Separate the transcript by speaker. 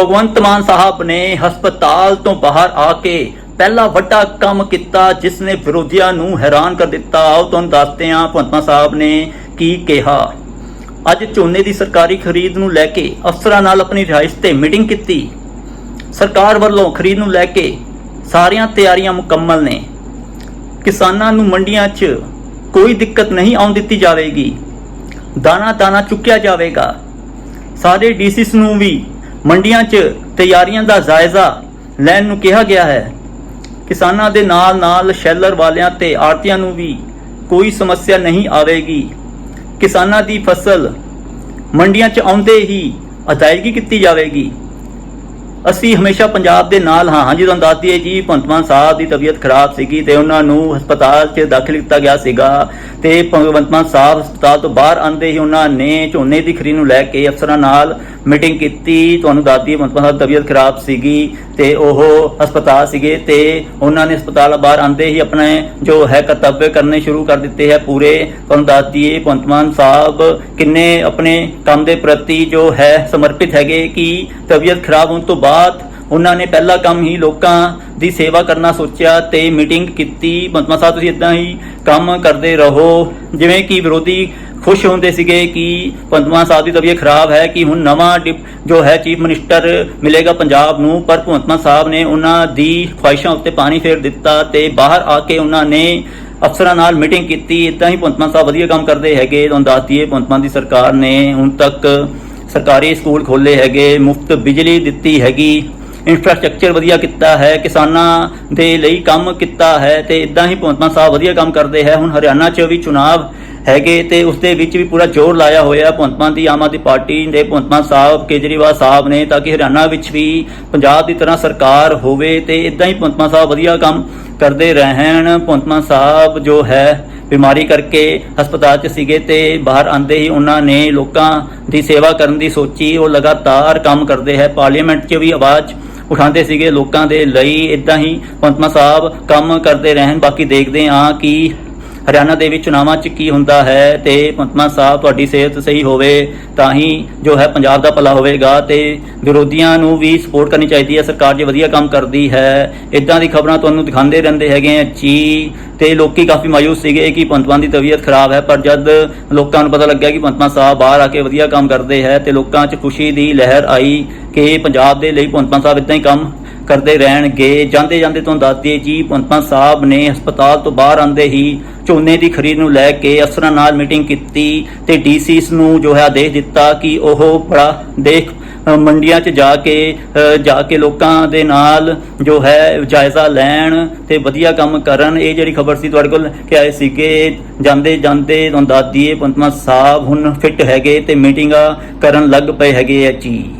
Speaker 1: ਭਗਵੰਤ ਮਾਨ ਸਾਹਿਬ ਨੇ ਹਸਪਤਾਲ ਤੋਂ ਬਾਹਰ ਆ ਕੇ ਪਹਿਲਾ ਵੱਡਾ ਕੰਮ ਕੀਤਾ, ਜਿਸ ਨੇ ਵਿਰੋਧੀਆਂ ਨੂੰ ਹੈਰਾਨ ਕਰ ਦਿੱਤਾ। ਆਓ ਤੁਹਾਨੂੰ ਦੱਸਦੇ ਹਾਂ, ਭਗਵੰਤ ਮਾਨ ਸਾਹਿਬ ਨੇ ਕੀ ਕਿਹਾ। ਅੱਜ ਝੋਨੇ ਦੀ ਸਰਕਾਰੀ ਖਰੀਦ ਨੂੰ ਲੈ ਕੇ ਅਫਸਰਾਂ ਨਾਲ ਆਪਣੀ ਰਿਹਾਇਸ਼ ਤੇ ਮੀਟਿੰਗ ਕੀਤੀ। ਸਰਕਾਰ ਵੱਲੋਂ ਖਰੀਦ ਨੂੰ ਲੈ ਕੇ ਸਾਰੀਆਂ ਤਿਆਰੀਆਂ ਮੁਕੰਮਲ ਨੇ। ਕਿਸਾਨਾਂ ਨੂੰ ਮੰਡੀਆਂ 'ਚ ਕੋਈ ਦਿੱਕਤ ਨਹੀਂ ਆਉਣ ਦਿੱਤੀ ਜਾਵੇਗੀ। ਦਾਣਾ ਦਾਣਾ ਚੁੱਕਿਆ ਜਾਵੇਗਾ। ਸਾਰੇ ਡੀਸੀਸ ਨੂੰ ਵੀ ਮੰਡੀਆਂ 'ਚ ਤਿਆਰੀਆਂ ਦਾ ਜਾਇਜ਼ਾ ਲੈਣ ਨੂੰ ਕਿਹਾ ਗਿਆ ਹੈ। ਕਿਸਾਨਾਂ ਦੇ ਨਾਲ ਨਾਲ ਸ਼ੈਲਰ ਵਾਲਿਆਂ ਤੇ ਆੜਤੀਆਂ ਨੂੰ ਵੀ ਕੋਈ ਸਮੱਸਿਆ ਨਹੀਂ ਆਵੇਗੀ। ਕਿਸਾਨਾਂ ਦੀ ਫਸਲ ਮੰਡੀਆਂ 'ਚ ਆਉਂਦੇ ਹੀ ਅਦਾਇਗੀ ਕੀਤੀ ਜਾਵੇਗੀ। ਅਸੀਂ ਹਮੇਸ਼ਾ ਪੰਜਾਬ ਦੇ ਨਾਲ ਹਾਂ। ਹਾਂਜੀ, ਤੁਹਾਨੂੰ ਦੱਸ ਦਈਏ ਜੀ, ਭਗਵੰਤ ਮਾਨ ਸਾਹਿਬ ਦੀ ਤਬੀਅਤ ਖਰਾਬ ਸੀਗੀ ਤੇ ਉਹਨਾਂ ਨੂੰ ਹਸਪਤਾਲ 'ਚ ਦਾਖਲ ਕੀਤਾ ਗਿਆ ਸੀਗਾ ਤੇ ਭਗਵੰਤ ਮਾਨ ਸਾਹਿਬ ਹਸਪਤਾਲ ਤੋਂ ਬਾਹਰ ਆਂਦੇ ਹੀ ਉਹਨਾਂ ਨੇ ਝੋਨੇ ਦੀ ਖਰੀਦ ਨੂੰ ਲੈ ਕੇ ਅਫਸਰਾਂ ਨਾਲ ਮੀਟਿੰਗ ਕੀਤੀ, ਤੁਹਾਨੂੰ ਦੱਸਦੀ ਦਈਏ ਮਾਨ ਸਾਹਿਬ, ਤਬੀਅਤ ਖਰਾਬ ਸੀਗੀ ਤੇ ਉਹ ਹਸਪਤਾਲ ਸੀਗੇ ਤੇ ਉਹਨਾਂ ਨੇ ਹਸਪਤਾਲ ਬਾਹਰ ਆਂਦੇ ਹੀ ਆਪਣੇ ਜੋ ਹੈ ਕਰਤੱਵ ਕਰਨੇ ਸ਼ੁਰੂ ਕਰ ਦਿੱਤੇ ਹੈ ਪੂਰੇ। ਤੁਹਾਨੂੰ ਦੱਸ ਦਈਏ ਭਗਵੰਤ ਮਾਨ ਸਾਹਿਬ ਕਿੰਨੇ ਆਪਣੇ ਕੰਮ ਦੇ ਪ੍ਰਤੀ ਜੋ ਹੈ ਸਮਰਪਿਤ ਹੈਗੇ ਕਿ ਤਬੀਅਤ ਖਰਾਬ ਹੋਣ ਤੋਂ ਬਾਅਦ ਉਹਨਾਂ ਨੇ ਪਹਿਲਾ ਕੰਮ ਹੀ ਲੋਕਾਂ ਦੀ ਸੇਵਾ ਕਰਨਾ ਸੋਚਿਆ ਤੇ ਮੀਟਿੰਗ ਕੀਤੀ। ਭਗਵੰਤ ਮਾਨ ਸਾਹਿਬ, ਤੁਸੀਂ ਇਦਾਂ ਹੀ ਕੰਮ ਕਰਦੇ ਰਹੋ। ਜਿਵੇਂ ਕਿ ਵਿਰੋਧੀ ਖੁਸ਼ ਹੁੰਦੇ ਸੀਗੇ ਕਿ ਭਗਵੰਤ ਮਾਨ ਸਾਹਿਬ ਦੀ ਤਬੀਅਤ ਖਰਾਬ ਹੈ ਕਿ ਹੁਣ ਨਵਾਂ ਡਿਪ- ਜੋ ਹੈ ਚੀਫ ਮਿਨਿਸਟਰ ਮਿਲੇਗਾ ਪੰਜਾਬ ਨੂੰ, ਪਰ ਭਗਵੰਤ ਮਾਨ ਸਾਹਿਬ ਨੇ ਉਹਨਾਂ ਦੀ ਖੁਆਇਸ਼ਾਂ ਉੱਤੇ ਪਾਣੀ ਫੇਰ ਦਿੱਤਾ ਤੇ ਬਾਹਰ ਆ ਕੇ ਉਹਨਾਂ ਨੇ ਅਫਸਰਾਂ ਨਾਲ ਮੀਟਿੰਗ ਕੀਤੀ। ਇਦਾਂ ਹੀ ਭਗਵੰਤ ਮਾਨ ਸਾਹਿਬ ਵਧੀਆ ਕੰਮ ਕਰਦੇ ਹੈਗੇ। ਤੁਹਾਨੂੰ ਦੱਸਦੀਏ ਭਗਵੰਤ ਮਾਨ ਦੀ ਸਰਕਾਰ ਨੇ ਹੁਣ ਤੱਕ ਸਰਕਾਰੀ ਸਕੂਲ ਖੋਲੇ ਹੈਗੇ, ਮੁਫਤ ਬਿਜਲੀ ਦਿੱਤੀ ਹੈਗੀ ਇਨਫਰਾਸਟ੍ਰਕਚਰ ਵਧੀਆ ਕੀਤਾ ਹੈ, ਕਿਸਾਨਾਂ ਦੇ ਲਈ ਕੰਮ ਕੀਤਾ ਹੈ ਤੇ ਇਦਾਂ ਹੀ ਭਗਵੰਤ ਮਾਨ ਸਾਹਿਬ ਵਧੀਆ ਕੰਮ ਕਰਦੇ ਹੈ। ਹੁਣ ਹਰਿਆਣਾ 'ਚ ਵੀ ਚੁਣਾਵ ਹੈਗੇ ਤੇ ਉਸ ਦੇ ਵਿੱਚ ਵੀ ਪੂਰਾ ਜ਼ੋਰ ਲਾਇਆ ਹੋਇਆ ਭਗਵੰਤ ਮਾਨ ਦੀ, ਆਮ ਆਦਮੀ ਪਾਰਟੀ ਦੇ ਭਗਵੰਤ ਮਾਨ ਸਾਹਿਬ, ਕੇਜਰੀਵਾਲ ਸਾਹਿਬ ਨੇ ਤਾਂ ਕਿ ਹਰਿਆਣਾ ਵਿੱਚ ਵੀ ਪੰਜਾਬ ਦੀ ਤਰ੍ਹਾਂ ਸਰਕਾਰ ਹੋਵੇ ਤੇ ਇਦਾਂ ਹੀ ਭਗਵੰਤ ਸਾਹਿਬ ਵਧੀਆ ਕੰਮ ਕਰਦੇ ਰਹਿਣ। ਭਗਵੰਤ ਸਾਹਿਬ ਜੋ ਹੈ, ਬਿਮਾਰੀ ਕਰਕੇ ਹਸਪਤਾਲ 'ਚ ਸੀਗੇ ਤੇ ਬਾਹਰ ਆਂਦੇ ਹੀ ਉਹਨਾਂ ਨੇ ਲੋਕਾਂ ਦੀ ਸੇਵਾ ਕਰਨ ਦੀ ਸੋਚੀ। ਉਹ ਲਗਾਤਾਰ ਕੰਮ ਕਰਦੇ ਹੈ। ਪਾਰਲੀਮੈਂਟ 'ਚ ਵੀ ਆਵਾਜ਼ ਉਠਾਉਂਦੇ ਸੀਗੇ ਲੋਕਾਂ ਦੇ ਲਈ। ਇਦਾਂ ਹੀ ਭਗਵੰਤ ਸਾਹਿਬ ਕੰਮ ਕਰਦੇ ਰਹਿਣ। ਬਾਕੀ ਦੇਖਦੇ ਹਾਂ ਕਿ ਹਰਿਆਣਾ ਦੇ ਵਿੱਚ ਚੁਣਾਵਾਂ 'ਚ ਕੀ ਹੁੰਦਾ ਹੈ ਤੇ ਪੰਤਮਾ ਸਾਹਿਬ, ਤੁਹਾਡੀ ਸਿਹਤ ਸਹੀ ਹੋਵੇ ਤਾਂ ਹੀ ਜੋ ਹੈ ਪੰਜਾਬ ਦਾ ਭਲਾ ਹੋਵੇਗਾ ਤੇ ਵਿਰੋਧੀਆਂ ਨੂੰ ਵੀ ਸਪੋਰਟ ਕਰਨੀ ਚਾਹੀਦੀ ਹੈ। ਸਰਕਾਰ ਜੇ ਵਧੀਆ ਕੰਮ ਕਰਦੀ ਹੈ। ਇਦਾਂ ਦੀ ਖਬਰਾਂ ਤੁਹਾਨੂੰ ਦਿਖਾਉਂਦੇ ਰਹਿੰਦੇ ਹੈਗੇ ਆ ਜੀ ਤੇ ਲੋਕੀ ਕਾਫੀ ਮਾਯੂਸ ਸੀਗੇ ਕਿ ਭਗਵੰਤ ਦੀ ਤਬੀਅਤ ਖਰਾਬ ਹੈ, ਪਰ ਜਦ ਲੋਕਾਂ ਨੂੰ ਪਤਾ ਲੱਗਿਆ ਕਿ ਭਗਵੰਤ ਸਾਹਿਬ ਬਾਹਰ ਆ ਕੇ ਵਧੀਆ ਕੰਮ ਕਰਦੇ ਹੈ ਤੇ ਲੋਕਾਂ 'ਚ ਖੁਸ਼ੀ ਦੀ ਲਹਿਰ ਆਈ ਕਿ ਪੰਜਾਬ ਦੇ ਲਈ ਭਗਵੰਤ ਮਾਨ ਸਾਹਿਬ ਇਦਾਂ ਹੀ ਕੰਮ ਕਰਦੇ ਰਹਿਣਗੇ। ਜਾਂਦੇ ਜਾਂਦੇ ਤੁਹਾਨੂੰ ਦੱਸ ਦਈਏ ਜੀ, ਭਗਵੰਤ ਸਾਹਿਬ ਨੇ ਹਸਪਤਾਲ ਤੋਂ ਬਾਹਰ ਆਂਦੇ ਹੀ ਝੋਨੇ ਦੀ ਖਰੀਦ ਨੂੰ ਲੈ ਕੇ ਅਫਸਰਾਂ ਨਾਲ ਮੀਟਿੰਗ ਕੀਤੀ ਤੇ ਡੀਸੀਸ ਨੂੰ ਜੋ ਹੈ ਆਦੇਸ਼ ਦਿੱਤਾ ਕਿ ਉਹ ਬੜਾ ਦੇਖ ਮੰਡੀਆਂ 'ਚ ਜਾ ਕੇ ਜਾ ਕੇ ਲੋਕਾਂ ਦੇ ਨਾਲ ਜੋ ਹੈ ਜਾਇਜ਼ਾ ਲੈਣ ਤੇ ਵਧੀਆ ਕੰਮ ਕਰਨ। ਇਹ ਜਿਹੜੀ ਖਬਰ ਸੀ ਤੁਹਾਡੇ ਕੋਲ ਕਿ ਆਏ ਸੀਗੇ, ਜਾਂਦੇ ਜਾਂਦੇ ਤੁਹਾਨੂੰ ਦੱਸ ਦਈਏ ਭਗਵੰਤ ਸਾਹਿਬ ਹੁਣ ਫਿੱਟ ਹੈਗੇ ਤੇ ਮੀਟਿੰਗਾਂ ਕਰਨ ਲੱਗ ਪਏ ਹੈਗੇ ਆ ਜੀ।